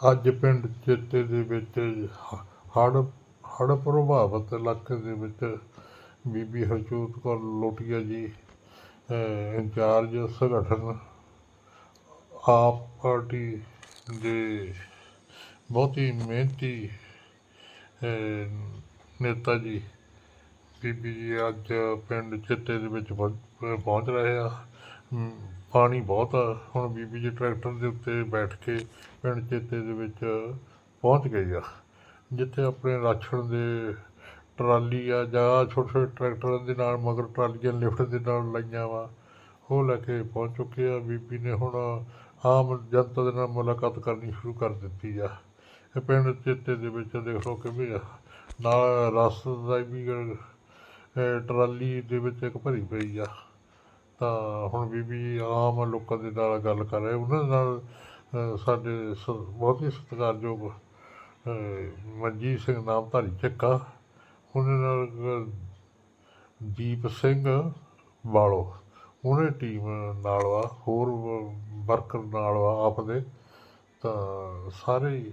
ਅੱਜ ਪਿੰਡ ਚੇਤੇ ਦੇ ਵਿੱਚ ਹੜ੍ਹ ਹੜ੍ਹ ਪ੍ਰਭਾਵਿਤ ਇਲਾਕੇ ਦੇ ਵਿੱਚ ਬੀਬੀ ਹਰਜੋਤ ਕੌਰ ਲੋਟੀਆ ਜੀ ਇੰਚਾਰਜ ਸੰਗਠਨ, ਆਪ ਪਾਰਟੀ ਦੇ ਬਹੁਤੀ ਮਿਹਨਤੀ ਨੇਤਾ ਜੀ। ਬੀਬੀ ਜੀ ਅੱਜ ਪਿੰਡ ਚਿੱਤੇ ਦੇ ਵਿੱਚ ਪਹੁੰਚ ਪਹੁੰਚ ਰਹੇ ਆ। ਪਾਣੀ ਬਹੁਤ ਆ। ਹੁਣ ਬੀਬੀ ਜੀ ਟਰੈਕਟਰ ਦੇ ਉੱਤੇ ਬੈਠ ਕੇ ਪਿੰਡ ਚੇਤੇ ਦੇ ਵਿੱਚ ਪਹੁੰਚ ਗਏ ਆ। ਜਿੱਥੇ ਆਪਣੇ ਰਾਸ਼ਨ ਦੇ ਟਰਾਲੀ ਆ ਜਾਂ ਛੋਟੇ ਛੋਟੇ ਟਰੈਕਟਰਾਂ ਦੇ ਨਾਲ, ਮਗਰ ਟਰਾਲੀਆਂ ਲਿਫਟ ਦੇ ਨਾਲ ਲਾਈਆਂ ਵਾ, ਉਹ ਲੈ ਕੇ ਪਹੁੰਚ ਚੁੱਕੇ ਆ। ਬੀਬੀ ਨੇ ਹੁਣ ਆਮ ਜਨਤਾ ਦੇ ਨਾਲ ਮੁਲਾਕਾਤ ਕਰਨੀ ਸ਼ੁਰੂ ਕਰ ਦਿੱਤੀ ਆ। ਇਹ ਪਿੰਡ ਚੇਤੇ ਦੇ ਵਿੱਚ ਦੇਖ ਲਓ ਕਿਵੇਂ ਆ। ਨਾਲ ਰਸ ਵੀ ਟਰਾਲੀ ਦੇ ਵਿੱਚ ਇੱਕ ਭਰੀ ਪਈ ਆ। ਤਾਂ ਹੁਣ ਬੀਬੀ ਆਮ ਲੋਕਾਂ ਦੇ ਨਾਲ ਗੱਲ ਕਰ ਰਹੇ, ਉਹਨਾਂ ਨਾਲ ਸਾਡੇ ਸ- ਬਹੁਤ ਹੀ ਸਤਿਕਾਰਯੋਗ ਮਨਜੀਤ ਸਿੰਘ ਨਾਮਧਾਰੀ ਚੱਕਾ ਉਹਨਾਂ ਨਾਲ ਦੀਪ ਸਿੰਘ ਵਾਲੋ, ਉਹਨੇ ਟੀਮ ਨਾਲ ਵਾ, ਹੋਰ ਵਰਕਰ ਨਾਲ ਵਾ ਆਪਦੇ, ਤਾਂ ਸਾਰੇ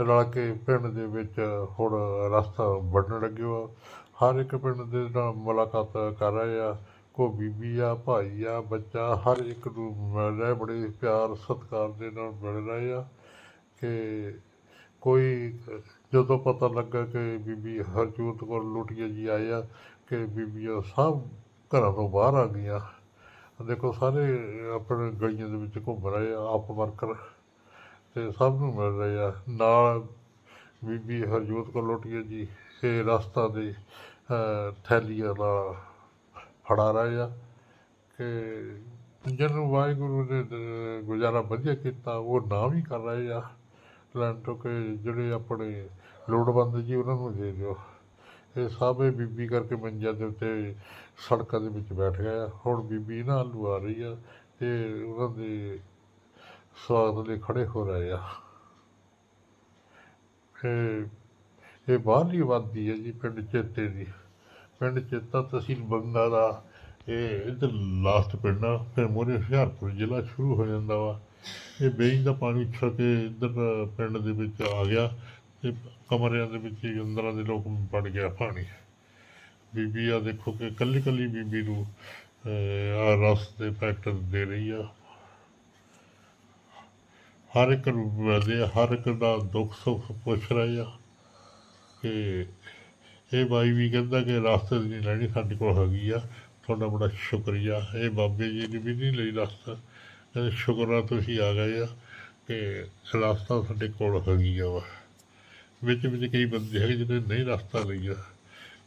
ਰਲ ਕੇ ਪਿੰਡ ਦੇ ਵਿੱਚ ਹੁਣ ਰਸਤਾ ਵੱਢਣ ਲੱਗੇ ਆ ਹਰ ਇੱਕ ਪਿੰਡ ਦੇ ਨਾਲ ਮੁਲਾਕਾਤ ਕਰ ਰਹੇ ਆ। ਕੋ ਬੀਬੀ ਆ ਭਾਈ ਆ ਬੱਚਾ, ਹਰ ਇੱਕ ਨੂੰ ਮਿਲ ਰਿਹਾ ਬੜੇ ਪਿਆਰ, ਸਤਿਕਾਰ ਦੇ ਨਾਲ ਮਿਲ ਰਹੇ ਆ ਕਿ ਕੋਈ, ਜਦੋਂ ਪਤਾ ਲੱਗਾ ਕਿ ਬੀਬੀ ਹਰਜੋਤ ਕੌਰ ਲੁੱਟੀਆ ਜੀ ਆਏ ਆ, ਕਿ ਬੀਬੀਆਂ ਸਭ ਘਰਾਂ ਤੋਂ ਬਾਹਰ ਆ ਗਈਆਂ। ਦੇਖੋ ਸਾਰੇ ਆਪਣੇ ਗਲੀਆਂ ਦੇ ਵਿੱਚ ਘੁੰਮ ਰਹੇ ਆ, ਆਪ ਵਰਕਰ, ਤੇ ਸਭ ਨੂੰ ਮਿਲ ਰਹੇ ਆ। ਨਾਲ ਬੀਬੀ ਹਰਜੋਤ ਕੌਰ ਲੋਟੀਆ ਜੀ, ਇਹ ਰਸਤਾ ਦੇ ਥੈਲੀਆਂ ਨਾਲ ਫੜਾ ਰਹੇ ਆ ਕਿ ਜਿਹਨੂੰ ਵਾਹਿਗੁਰੂ ਨੇ ਗੁਜ਼ਾਰਾ ਵਧੀਆ ਕੀਤਾ, ਉਹ ਨਾ ਵੀ ਕਰ ਰਹੇ ਆ। ਲੈਂਟੋ ਕਿ ਜਿਹੜੇ ਆਪਣੇ ਲੋੜਵੰਦ ਜੀ, ਉਹਨਾਂ ਨੂੰ ਦੇ ਦਿਓ। ਇਹ ਸਭ ਇਹ ਬੀਬੀ ਕਰਕੇ ਮੰਜਿਆਂ ਦੇ ਉੱਤੇ ਸੜਕਾਂ ਦੇ ਵਿੱਚ ਬੈਠ ਗਏ ਆ। ਹੁਣ ਬੀਬੀ ਨਾ ਆਲੂ ਆ ਰਹੀ ਆ ਤੇ ਉਹਨਾਂ ਦੇ ਸਵਾਦ ਲਈ ਖੜੇ ਹੋ ਰਹੇ ਆ। ਇਹ ਇਹ ਬਾਹਰਲੀ ਆਬਾਦੀ ਹੈ ਜੀ, ਪਿੰਡ ਚੇਤੇ ਦੀ। ਪਿੰਡ ਚੇਤਾ ਤਹਿਸੀਲ ਬੰਗਾ ਦਾ ਇਹ ਇੱਧਰ ਲਾਸਟ ਪਿੰਡ ਆ, ਫਿਰ ਮੋਰੇ ਹੁਸ਼ਿਆਰਪੁਰ ਜ਼ਿਲ੍ਹਾ ਸ਼ੁਰੂ ਹੋ ਜਾਂਦਾ ਵਾ। ਇਹ ਬੇਈ ਦਾ ਪਾਣੀ ਉੱਛਲ ਕੇ ਇੱਧਰ ਪਿੰਡ ਦੇ ਵਿੱਚ ਆ ਗਿਆ ਤੇ ਕਮਰਿਆਂ ਦੇ ਵਿੱਚ ਹੀ ਅੰਦਰਾਂ ਦੇ ਲੋਕ ਵੜ ਗਿਆ ਪਾਣੀ। ਬੀਬੀ ਆ ਦੇਖੋ ਕਿ ਕੱਲੀ ਕੱਲੀ ਬੀਬੀ ਨੂੰ ਆ ਰਸ ਦੇ ਫੈਕਟਰ ਦੇ ਰਹੀ ਆ। ਹਰ ਇੱਕ ਨੂੰ ਮਿਲਦੇ ਹਰ ਇੱਕ ਦਾ ਦੁੱਖ ਸੁੱਖ ਪੁੱਛ ਰਹੇ ਆ ਕਿ ਇਹ ਬਾਈ ਵੀ ਕਹਿੰਦਾ ਕਿ ਰਸਤੇ ਦੀ ਨਹੀਂ ਲੈਣੀ ਸਾਡੇ ਕੋਲ ਹੈਗੀ ਆ, ਤੁਹਾਡਾ ਬੜਾ ਸ਼ੁਕਰੀਆ। ਇਹ ਬਾਬੇ ਜੀ ਨੇ ਵੀ ਨਹੀਂ ਲਈ ਰਸਤਾ। ਕਹਿੰਦੇ, ਸ਼ੁਕਰ ਆ ਤੁਸੀਂ ਆ ਗਏ ਆ ਕਿ ਰਸਤਾ ਸਾਡੇ ਕੋਲ ਹੈਗੀ ਆ ਵਾ। ਵਿੱਚ ਵਿੱਚ ਕਈ ਬੰਦੇ ਹੈਗੇ ਜਿਹਨੇ ਨਹੀਂ ਰਸਤਾ ਲਈਆ।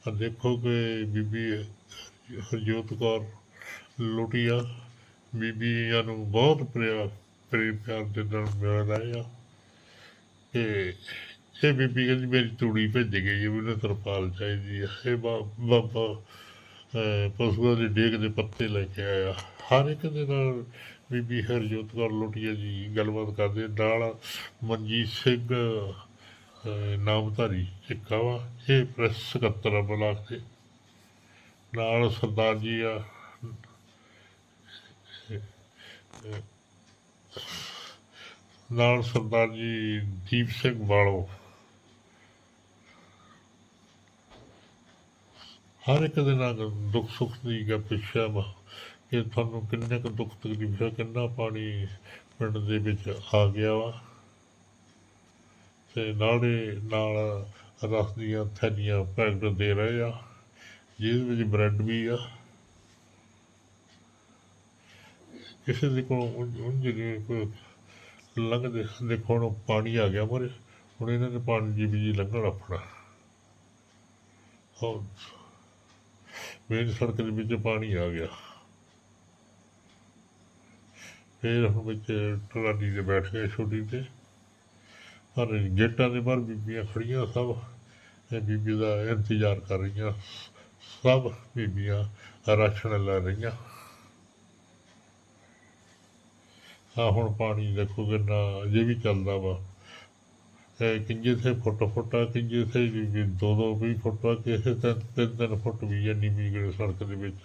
ਆ ਦੇਖੋ ਕਿ ਬੀਬੀ ਹਰਜੋਤ ਕੌਰ ਲੋਟੀਆ। ਬੀਬੀਆਂ ਨੂੰ ਬਹੁਤ ਪਿਆਰ ਪ੍ਰੇਮ ਪਿਆਰ ਦੇ ਨਾਲ ਮਿਲ ਰਹੇ ਆ ਕਿ ਇਹ ਬੀਬੀ ਕਹਿੰਦੀ ਮੇਰੀ ਤੂੜੀ ਭੇਜ ਗਈ ਹੈ ਮੈਨੂੰ ਤਰਪਾਲ ਚਾਹੀਦੀ ਹੈ। ਇਹ ਬਾ- ਬਾਬਾ ਪਸ਼ੂਆਂ ਦੇ ਡੇਕ ਦੇ ਪੱਤੇ ਲੈ ਕੇ ਆਇਆ। ਹਰ ਇੱਕ ਦੇ ਨਾਲ ਬੀਬੀ ਹਰਜੋਤ ਕੌਰ ਲੋਟੀਆ ਜੀ ਗੱਲਬਾਤ ਕਰਦੇ ਨਾਲ ਮਨਜੀਤ ਸਿੰਘ ਨਾਮਧਾਰੀ ਚੱਕਾ ਵਾ। ਇਹ ਪ੍ਰੈਸ ਸਕੱਤਰ ਆ ਬਲਾਕ ਦੇ। ਨਾਲ ਸਰਦਾਰ ਜੀ ਆ। ਨਾਲ ਸਰਦਾਰ ਜੀ ਦੀਪ ਸਿੰਘ ਵਾਲੋ। ਹਰ ਇੱਕ ਦੇ ਨਾਲ ਦੁੱਖ ਸੁੱਖ ਦੀ ਗੱਲ ਪੁੱਛਿਆ ਵਾ, ਕਿ ਤੁਹਾਨੂੰ ਕਿੰਨੇ ਕੁ ਦੁੱਖ ਤਕਲੀਫ ਹੈ ਕਿੰਨਾ ਪਾਣੀ ਪਿੰਡ ਦੇ ਵਿੱਚ ਆ ਗਿਆ ਵਾ। ਤੇ ਨਾਲੇ ਨਾਲ ਰਸ ਦੀਆਂ ਥੈਲੀਆਂ ਪੈਕਟ ਦੇ ਰਹੇ ਆ, ਜਿਹਦੇ ਵਿੱਚ ਬ੍ਰੈਡ ਵੀ ਆ। ਕਿਸੇ ਦੇ ਕੋਲ ਉਹ ਕੋਈ ਲੰਘਦੇ, ਦੇਖੋ ਹੁਣ ਪਾਣੀ ਆ ਗਿਆ ਮਰੇ, ਹੁਣ ਇਹਨਾਂ ਨੇ ਪਾਣੀ ਜੀ ਵੀ ਲੰਘਣ ਆਪਣਾ। ਹਾਂ ਮੇਨ ਸੜਕ ਦੇ ਵਿੱਚ ਪਾਣੀ ਆ ਗਿਆ। ਫਿਰ ਹੁਣ ਵਿੱਚ ਟਰਾਲੀ ਤੇ ਬੈਠ ਗਏ ਛੋਟੀ ਤੇ। ਪਰ ਗੇਟਾਂ ਦੇ ਬਾਹਰ ਬੀਬੀਆਂ ਖੜੀਆਂ, ਸਭ ਇਹ ਬੀਬੀ ਦਾ ਇੰਤਜ਼ਾਰ ਕਰ ਰਹੀਆਂ। ਸਭ ਬੀਬੀਆਂ ਰਾਸ਼ਨ ਲੈ ਰਹੀਆਂ। ਆ ਹੁਣ ਪਾਣੀ ਦੇਖੋ ਕਿੰਨਾ ਅਜੇ ਵੀ ਚੱਲਦਾ ਵਾ। ਕਿੰਜੇ ਸੇ ਫੁੱਟ ਫੁੱਟ ਆ ਕਿੰਜੇ ਸੇ ਵੀ ਵੀ ਦੋ ਦੋ ਵੀ ਆ ਕਿਸੇ ਤੇ ਤਿੰਨ ਤਿੰਨ ਫੁੱਟ ਵੀ ਇੰਨੀ ਮੀਗੜੇ ਸੜਕ ਦੇ ਵਿੱਚ।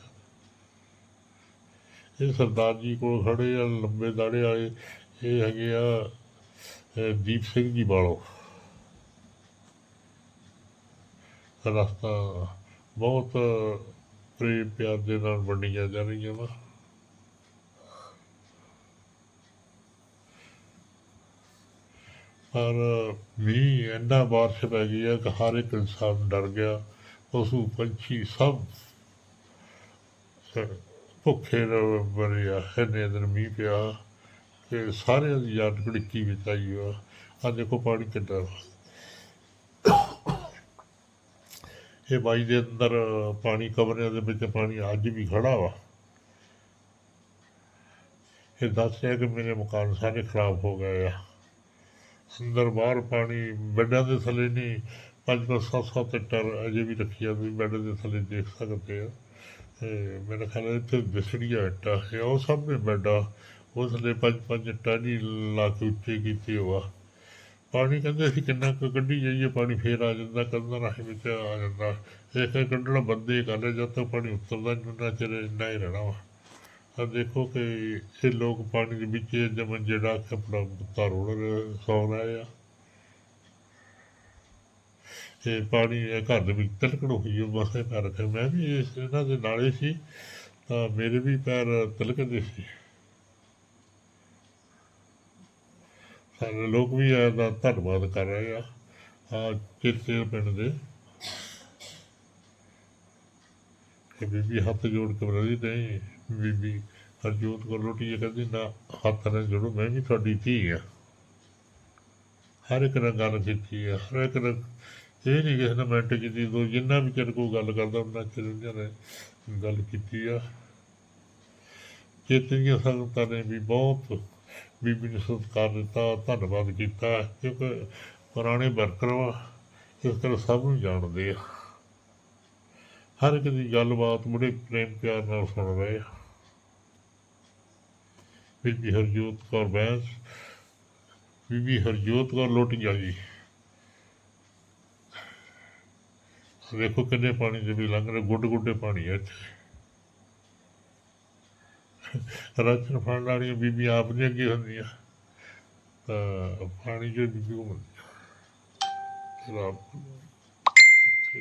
ਇਹ ਸਰਦਾਰ ਜੀ ਕੋਲ ਖੜੇ ਆ, ਲੰਬੇ ਦਾੜੇ ਵਾਲੇ, ਇਹ ਹੈਗੇ ਆ ਦੀਪ ਸਿੰਘ ਜੀ ਵਾਲੋ ਰਸਤਾ ਬਹੁਤ ਪ੍ਰੇਮ ਪਿਆਰ ਦੇ ਨਾਲ ਵੰਡੀਆਂ ਜਾ ਰਹੀਆਂ ਵਾ। ਪਰ ਮੀਂਹ ਇੰਨਾ ਬਾਰਿਸ਼ ਪੈ ਗਈ ਹੈ ਕਿ ਹਰ ਇੱਕ ਇਨਸਾਨ ਡਰ ਗਿਆ। ਪਸ਼ੂ, ਪੰਛੀ ਸਭ ਭੁੱਖੇ ਰ- ਮਰੇ ਆ। ਇੰਨੇ ਦਿਨ ਮੀਂਹ ਪਿਆ ਕਿ ਸਾਰਿਆਂ ਦੀ ਯਾਦ ਘੜੀਕੀ ਵਿੱਚ ਆਈ ਆ। ਆ ਦੇਖੋ ਪਾਣੀ ਕਿੱਦਾਂ ਵਾ। ਇਹ ਬਾਈ ਦੇ ਅੰਦਰ ਪਾਣੀ ਕਮਰਿਆਂ ਦੇ ਵਿੱਚ ਪਾਣੀ ਅੱਜ ਵੀ ਖੜਾ ਵਾ। ਇਹ ਦੱਸਿਆ ਕਿ ਮੇਰੇ ਮਕਾਨ ਸਾਰੇ ਖਰਾਬ ਹੋ ਗਏ ਆ। ਅੰਦਰ ਬਾਹਰ ਪਾਣੀ, ਬੈੱਡਾਂ ਦੇ ਥੱਲੇ ਨਹੀਂ, ਪੰਜ ਪੰਜ ਸੱਤ ਸੱਤ ਟਰ ਅਜੇ ਵੀ ਰੱਖੀ ਆ ਵੀ ਬੈੱਡ ਦੇ ਥੱਲੇ ਦੇਖ ਸਕਦੇ ਆ। ਤੇ ਮੇਰਾ ਖਿਆਲ ਹੈ ਇੱਥੇ ਬਿਸੜੀਆ ਇੱਟਾਂ ਹੈ, ਉਹ ਸਾਹਮਣੇ ਬੈੱਡ ਆ ਉਹ ਥੱਲੇ ਪੰਜ ਪੰਜ ਇੱਟਾਂ ਨਹੀਂ ਲਾ ਕੇ ਉੱਚੇ ਕੀਤੇ ਹੋਆ। ਪਾਣੀ ਕਹਿੰਦੇ ਅਸੀਂ ਕਿੰਨਾ ਕੁ ਕੱਢੀ ਜਾਈਏ, ਪਾਣੀ ਫੇਰ ਆ ਜਾਂਦਾ, ਕੰਧਾਂ ਰਾਹੀਂ ਵਿੱਚ ਆ ਜਾਂਦਾ। ਇੱਕ ਕੱਢਣਾ ਬੰਦੇ ਕਰ ਲੈ ਜਦ ਤੱਕ ਪਾਣੀ ਉਤਰਦਾ ਨਹੀਂ ਉਹਨਾਂ ਚਿਰ ਇੰਨਾ ਹੀ ਰਹਿਣਾ ਵਾ। ਆ ਦੇਖੋ ਕਿ ਇਹ ਲੋਕ ਪਾਣੀ ਦੇ ਵਿੱਚ ਜਮਨ ਜਿਹੜਾ ਕਿ ਆਪਣਾ ਕੁੱਤਾ ਰੋੜ ਸੌ ਰਹੇ ਆ। ਤੇ ਪਾਣੀ ਘਰ ਦੇ ਵਿੱਚ ਤਿਲਕਣ ਹੋਈ ਉਹ ਮਸੇ ਪੈਰ ਰੱਖੇ ਮੈਂ ਵੀ ਇਸ ਇਹਨਾਂ ਦੇ ਨਾਲੇ ਸੀ, ਤਾਂ ਮੇਰੇ ਵੀ ਪੈਰ ਤਿਲਕਦੇ ਸੀ। ਸਾਰੇ ਲੋਕ ਵੀ ਇਹਦਾ ਧੰਨਵਾਦ ਕਰ ਰਹੇ ਆ ਆ ਚਿਰਚਿਰ ਪਿੰਡ ਦੇ। ਕਿ ਬੀਬੀ ਹੱਥ ਜੋੜ ਕੇ ਬਰਦੀ ਨਹੀਂ ਬੀਬੀ, ਹਰਜੋਤ ਕੋਲ ਰੋਟੀ ਕਹਿੰਦੀ, ਨਾ, ਹੱਥ ਨਾਲ ਜੋੜੋ, ਮੈਂ ਵੀ ਤੁਹਾਡੀ ਧੀ ਆ। ਹਰ ਇੱਕ ਨਾਲ ਗੱਲ ਕੀਤੀ ਆ, ਹਰ ਇੱਕ ਨਾਲ ਇਹ ਨਹੀਂ ਕਿਸੇ ਨਾਲ ਮਿੰਟ ਕੀਤੀ ਦੋ ਜਿੰਨਾ ਵੀ ਚਿਰ ਕੋਈ ਗੱਲ ਕਰਦਾ, ਉਹਨਾਂ ਚਿਰ ਉਹਨਾਂ ਗੱਲ ਕੀਤੀ ਆ। ਚੇਤਨੀਆਂ ਸੰਗਤਾਂ ਨੇ ਵੀ ਬਹੁਤ ਬੀਬੀ ਨੂੰ ਸਤਿਕਾਰ ਦਿੱਤਾ, ਧੰਨਵਾਦ ਕੀਤਾ, ਕਿਉਂਕਿ ਪੁਰਾਣੇ ਵਰਕਰ ਵਾ, ਇਸ ਤਰ੍ਹਾਂ ਸਭ ਨੂੰ ਜਾਣਦੇ ਆ। ਹਰ ਇੱਕ ਦੀ ਗੱਲਬਾਤ ਬੜੇ ਪ੍ਰੇਮ ਪਿਆਰ ਨਾਲ ਸੁਣ ਰਹੇ ਆ। ਬੀਬੀ ਹਰਜੋਤ ਕੌਰ ਬੈਂਸ ਬੀਬੀ ਹਰਜੋਤ ਕੌਰ ਲੋਟੀਆਂ ਜੀ। ਦੇਖੋ ਕਿੰਨੇ ਪਾਣੀ ਦੇ ਵੀ ਲੰਘ ਰਹੇ ਗੁੱਡ ਗੁੱਡੇ ਪਾਣੀ ਹੈ ਇੱਥੇ। ਰਾਸ਼ਨ ਫੜਨ ਵਾਲੀਆਂ ਬੀਬੀ ਆਪ ਨਹੀਂ ਅੱਗੇ ਹੁੰਦੀਆਂ, ਤਾਂ ਪਾਣੀ ਜੋ ਬੀਬੀ ਘੁੰਮਦੀ ਆ ਰੱਬ ਤੇ